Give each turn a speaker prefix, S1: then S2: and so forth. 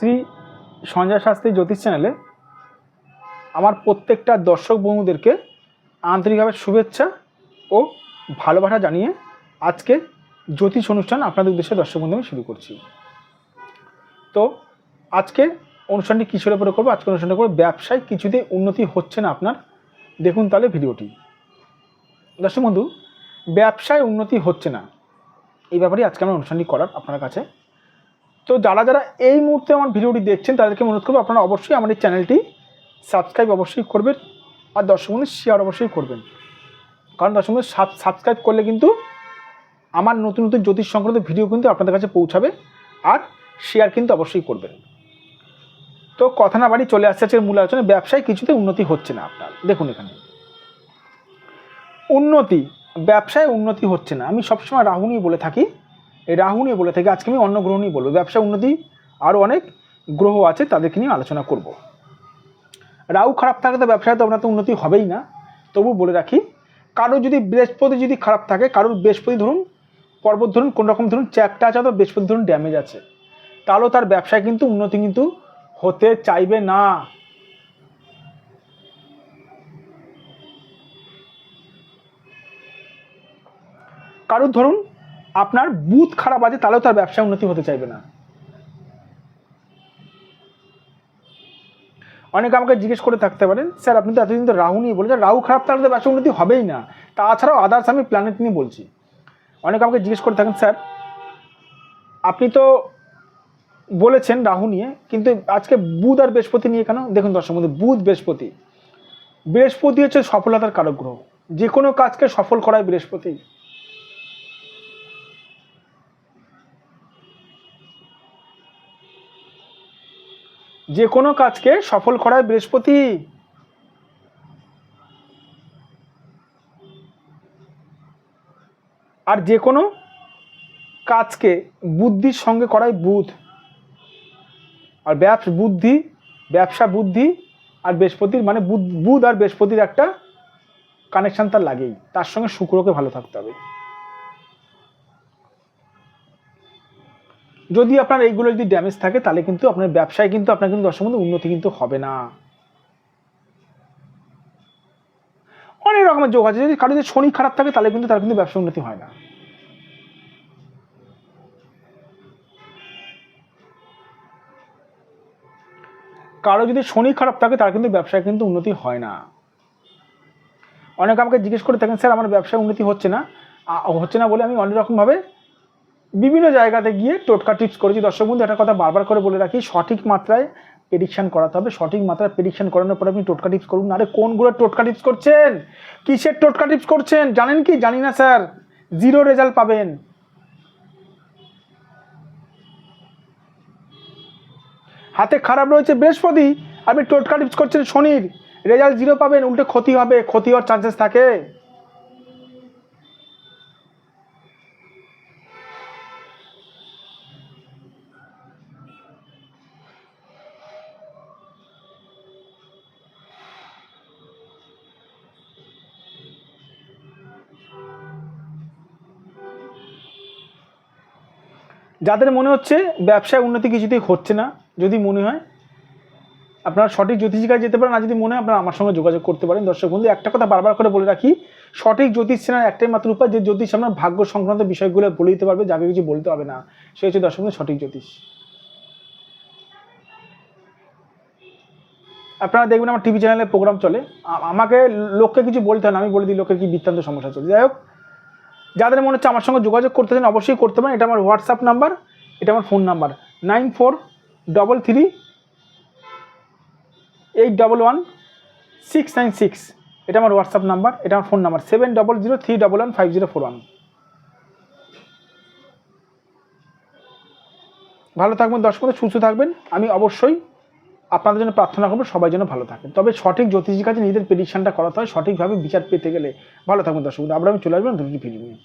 S1: শ্রী সঞ্জয় শাস্ত্রী জ্যোতিষ চ্যানেলে আমার প্রত্যেকটা দর্শক বন্ধুদেরকে আন্তরিকভাবে শুভেচ্ছা ও ভালোবাসা জানিয়ে আজকে জ্যোতিষ অনুষ্ঠান আপনাদের উদ্দেশ্যে দর্শক বন্ধু আমি শুরু করছি। তো আজকে অনুষ্ঠানটি কিসের উপরে করব? আজকে অনুষ্ঠানটা করব, ব্যবসায় কিছুতেই উন্নতি হচ্ছে না আপনার। দেখুন তাহলে ভিডিওটি। দর্শক বন্ধু, ব্যবসায় উন্নতি হচ্ছে না। এই ব্যাপারে আজকে আমার অনুষ্ঠানটি করার আপনার কাছে তো যারা যারা এই মুহূর্তে আমার ভিডিওটি দেখছেন, তাদেরকে অনুরোধ করব আপনারা অবশ্যই আমার এই চ্যানেলটি সাবস্ক্রাইব অবশ্যই করবেন আর দর্শক শেয়ার অবশ্যই করবেন। কারণ দর্শক বন্ধু সাবস্ক্রাইব করলে কিন্তু আমার নতুন নতুন জ্যোতিষ সংক্রান্ত ভিডিও কিন্তু আপনাদের কাছে পৌঁছাবে আর শেয়ার কিন্তু অবশ্যই করবেন। তো কথা না বাড়ি চলে আসছে আজকের মূল আলোচনা। ব্যবসায় কিছুতে উন্নতি হচ্ছে না আপনার। দেখুন এখানে। উন্নতি, ব্যবসায় উন্নতি হচ্ছে না। আমি সবসময় রাহু নিয়ে বলে থাকি এই রাহু নিয়ে বলে থাকি, আজকে আমি অন্য গ্রহ নিয়ে বলব। ব্যবসায় উন্নতি আরও অনেক গ্রহ আছে তাদেরকে নিয়ে আলোচনা করব। রাহু খারাপ থাকে তো ব্যবসায় তো আপনার তো উন্নতি হবেই না। তবু বলে রাখি, কারও যদি বৃহস্পতি যদি খারাপ থাকে, কারোর বৃহস্পতি ধরুন, পর্বত ধরুন, কোন রকম ধরুন চ্যাকটা আছে অথবা বৃহস্পতি ধরুন ড্যামেজ আছে তাহলেও তার ব্যবসায় কিন্তু উন্নতি কিন্তু হতে চাইবে না। কারোর ধরুন আপনার বুথ খারাপ আছে, তাহলেও তার ব্যবসায় উন্নতি হতে চাইবে না। অনেকে আমাকে জিজ্ঞেস করে থাকতে পারেন, স্যার, আপনি তো এতদিন তো রাহু নিয়ে বলেছেন, রাহু খারাপ তাহলে তো ব্যবসা উন্নতি হবেই না। তাছাড়াও আদার্স আমি প্ল্যানেট নিয়ে বলছি। অনেকে আমাকে জিজ্ঞেস করে থাকেন, স্যার, আপনি তো বলেছেন রাহু নিয়ে, কিন্তু আজকে বুধ আর বৃহস্পতি নিয়ে কেন? দেখুন দর্শক মধ্যে বুধ, বৃহস্পতি। বৃহস্পতি হচ্ছে সফলতার কারক গ্রহ। যে কোনো কাজকে সফল করায় বৃহস্পতি। যে কোনো কাজকে সফল করায় বৃহস্পতি। আর যে কোনো কাজকে বুদ্ধির সঙ্গে করায় বুধ। আর ব্যবসা বুদ্ধি ব্যবসা বুদ্ধি আর বৃহস্পতির মানে বুধ বুধ আর বৃহস্পতির একটা কানেকশান তার লাগেই। তার সঙ্গে শুক্রকে ভালো থাকতে হবে। যদি আপনার এইগুলো যদি ড্যামেজ থাকে, তাহলে কিন্তু আপনার ব্যবসায় কিন্তু আপনার কিন্তু দর্শক বন্ধু উন্নতি কিন্তু হবে না। অনেক রকমের যোগ আছে। যদি কারও যদি শনি খারাপ থাকে, তাহলে কিন্তু তার কিন্তু ব্যবসা উন্নতি হয় না। কারও যদি শনি খারাপ থাকে, তার কিন্তু ব্যবসায় কিন্তু উন্নতি হয় না। অনেকে আমাকে জিজ্ঞেস করে থাকেন, স্যার, আমার ব্যবসায় উন্নতি হচ্ছে না? হচ্ছে না বলে আমি অনেক রকমভাবে বিভিন্ন জায়গাতে গিয়ে টোটকা টিপস করেছি। দর্শক বন্ধু, একটা কথা বারবার করে বলে রাখি, সঠিক মাত্রায় প্রেডিকশন করাতে হবে। সঠিক মাত্রায় প্রেডিকশন করানোর পরে আপনি টোটকা টিপস করুন। আরে, কোনগুলো টোটকা টিপস করছেন? কিসের টোটকা টিপস করছেন? জানেন কি? জানি না, স্যার। জিরো রেজাল্ট পাবেন। হাতে খারাপ রয়েছে বৃহস্পতি, আপনি টোটকা টিপস করছেন শনির। রেজাল্ট জিরো পাবেন, উল্টে ক্ষতি হবে। ক্ষতি হওয়ার চান্সেস থাকে। যাদের মনে হচ্ছে ব্যবসায় উন্নতি কিছুতেই হচ্ছে না, যদি মনে হয়, আপনারা সঠিক জ্যোতিষিকায় যেতে পারেন, আর যদি মনে হয়, আপনারা আমার সঙ্গে যোগাযোগ করতে পারেন। দর্শক বন্ধু, একটা কথা বারবার করে বলে রাখি, সঠিক জ্যোতিষ চেনার একটাই মাত্র উপায়, যে জ্যোতিষ আপনার ভাগ্য সংক্রান্ত বিষয়গুলো বলে দিতে পারবে, যাকে কিছু বলতে হবে না। সে হচ্ছে দর্শক বন্ধু, সঠিক জ্যোতিষ। আপনারা দেখবেন আমার টিভি চ্যানেলে প্রোগ্রাম চলে। আমাকে লোককে কিছু বলতে হয় না, আমি বলে দিই লোকের কি বৃত্তান্ত সমস্যা চলছে। যাই হোক যাদের মনে হচ্ছে আমার সঙ্গে যোগাযোগ করতে চান, অবশ্যই করতে পারেন। এটা আমার হোয়াটসঅ্যাপ নাম্বার এটা আমার phone number nine four double three eight double one six nine six এটা আমার হোয়াটসঅ্যাপ নাম্বার এটা আমার phone number seven double zero three double one five zero four one ভালো থাকবেন দশ মিনিট সুস্থ থাকবেন। আমি অবশ্যই আপনাদের জন্য প্রার্থনা করব, সবাই যেন ভালো থাকেন। তবে সঠিক জ্যোতিষীর কাছে নিজেদের প্রেডিকশনটা করাতে হয়, সঠিকভাবে বিচার পেতে গেলে। ভালো থাকবেন, দর্শক। আবার আমি চলে আসবেন দুটি নিয়ে।